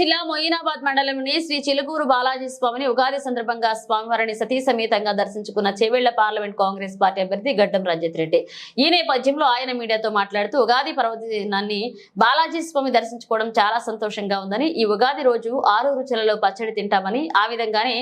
మొయినాబాద్ మండలంలోని శ్రీ చిలుకూరు బాలాజీ స్వామిని ఉగాది సందర్భంగా స్వామివారిని సతీ సమేతంగా దర్శించుకున్న చేవెళ్ళ పార్లమెంట్ కాంగ్రెస్ పార్టీ అభ్యర్థి గడ్డం రంజిత్ రెడ్డి. ఈ నేపథ్యంలో ఆయన మీడియాతో మాట్లాడుతూ ఉగాది పర్వదినాన్ని బాలాజీ స్వామి దర్శించుకోవడం చాలా సంతోషంగా ఉందని ఈ ఉగాది రోజు ఆరు రుచులలో పచ్చడి తింటామని ఆ విధంగానే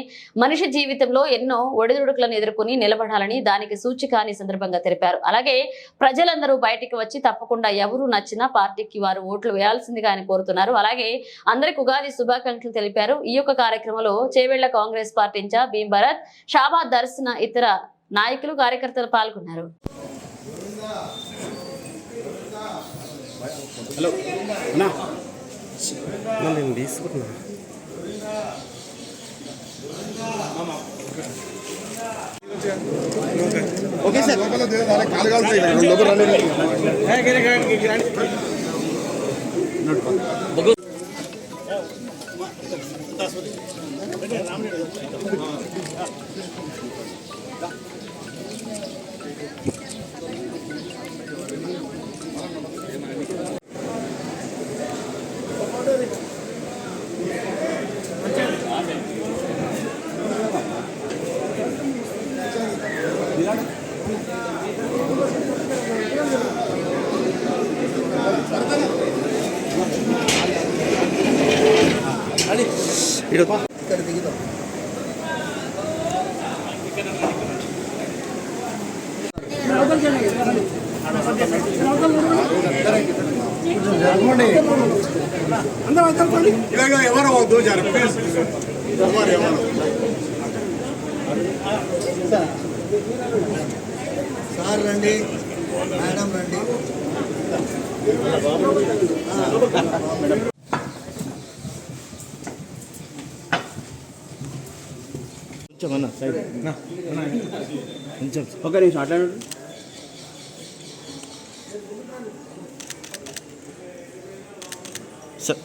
మనిషి జీవితంలో ఎన్నో ఒడిదుడుకులను ఎదుర్కొని నిలబడాలని దానికి సూచిక అని సందర్భంగా తెలిపారు. అలాగే ప్రజలందరూ బయటికి వచ్చి తప్పకుండా ఎవరు నచ్చినా పార్టీకి వారు ఓట్లు వేయాల్సిందిగా ఆయన కోరుతున్నారు. అలాగే అందరికి ఉగాది శుభాకాంక్షలు తెలిపారు ఈ యొక్క కార్యక్రమంలో చేవెళ్ళ కాంగ్రెస్ పార్టీ ఇన్ఛార్జ్ భీం భరత్ షాబాద్ దర్శన ఇతర నాయకులు కార్యకర్తలు పాల్గొన్నారు హలో నేను ఓకే సార్ కాలు Pero... ఇలాగ ఎవరు వద్దు జర ప్లీజ్. ఎవరు ఎవరు సార్ రండి మేడం రండి కొంచెం సైడ్. కొంచెం. ఒక నిమిషం అట్లా సార్